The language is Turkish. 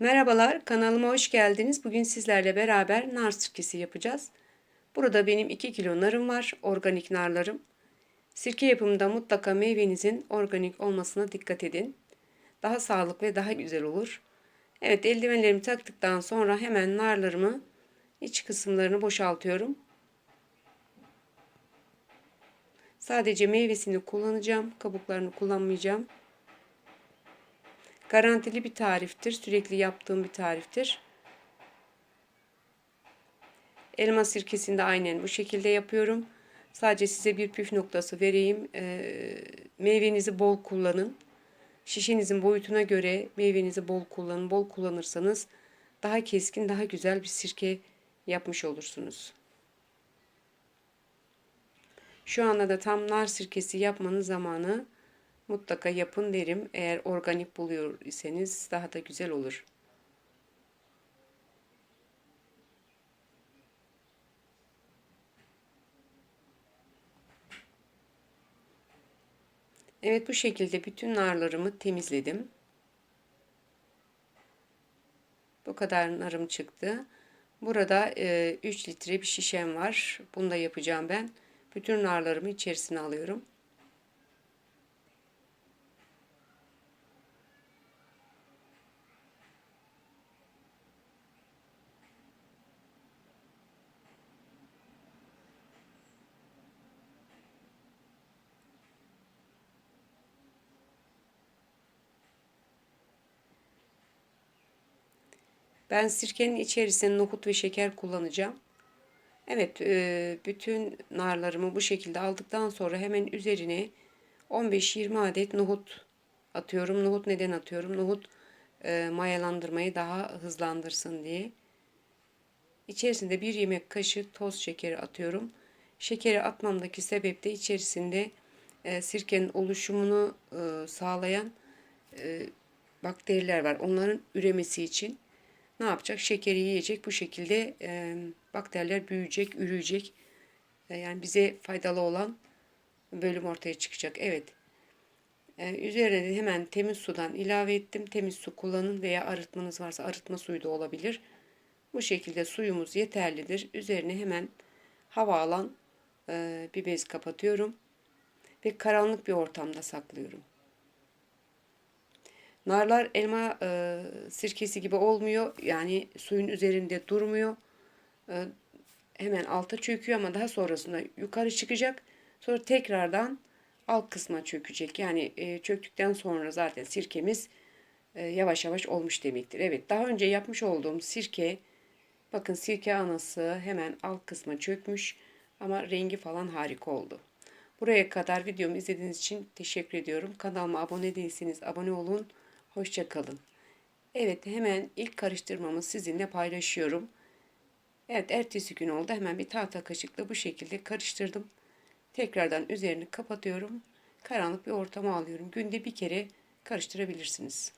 Merhabalar, kanalıma hoş geldiniz. Bugün sizlerle beraber nar sirkesi yapacağız. Burada benim 2 kilo narım var, organik narlarım. Sirke yapımında mutlaka meyvenizin organik olmasına dikkat edin. Daha sağlıklı ve daha güzel olur. Evet, eldivenlerimi taktıktan sonra hemen narlarımı iç kısımlarını boşaltıyorum. Sadece meyvesini kullanacağım, kabuklarını kullanmayacağım. Garantili bir tariftir. Sürekli yaptığım bir tariftir. Elma sirkesini de aynen bu şekilde yapıyorum. Sadece size bir püf noktası vereyim. E, meyvenizi bol kullanın. Şişenizin boyutuna göre meyvenizi bol kullanın. Bol kullanırsanız daha keskin, daha güzel bir sirke yapmış olursunuz. Şu anda da tam nar sirkesi yapmanın zamanı. Mutlaka yapın derim. Eğer organik buluyor iseniz daha da güzel olur. Evet bu şekilde bütün narlarımı temizledim. Bu kadar narım çıktı. Burada e, 3 litre bir şişem var. Bunu da yapacağım ben. Bütün narlarımı içerisine alıyorum. Ben sirkenin içerisine nohut ve şeker kullanacağım. Evet, e, bütün narlarımı bu şekilde aldıktan sonra hemen üzerine 15-20 adet nohut atıyorum. Nohut neden atıyorum? Nohut e, mayalandırmayı daha hızlandırsın diye. İçerisinde bir yemek kaşığı toz şekeri atıyorum. Şekeri atmamdaki sebep de içerisinde e, sirkenin oluşumunu sağlayan bakteriler var. Onların üremesi için ne yapacak? Şekeri yiyecek. Bu şekilde e, bakteriler büyüyecek, üreyecek. E, yani bize faydalı olan bölüm ortaya çıkacak. Evet. E, üzerine hemen temiz sudan ilave ettim. Temiz su kullanın veya arıtmanız varsa arıtma suyu da olabilir. Bu şekilde suyumuz yeterlidir. Üzerine hemen hava alan e, bir bez kapatıyorum. Ve karanlık bir ortamda saklıyorum. Narlar elma e, sirkesi gibi olmuyor. Yani suyun üzerinde durmuyor. E, hemen alta çöküyor ama daha sonrasında yukarı çıkacak. Sonra tekrardan alt kısma çökecek. Yani e, çöktükten sonra zaten sirkemiz e, yavaş yavaş olmuş demektir. Evet daha önce yapmış olduğum sirke bakın sirke anası hemen alt kısma çökmüş ama rengi falan harika oldu. Buraya kadar videomu izlediğiniz için teşekkür ediyorum. Kanalıma abone değilseniz abone olun. Hoşçakalın. Evet hemen ilk karıştırmamı sizinle paylaşıyorum. Evet ertesi gün oldu. Hemen bir tahta kaşıkla bu şekilde karıştırdım. Tekrardan üzerini kapatıyorum. Karanlık bir ortama alıyorum. Günde bir kere karıştırabilirsiniz.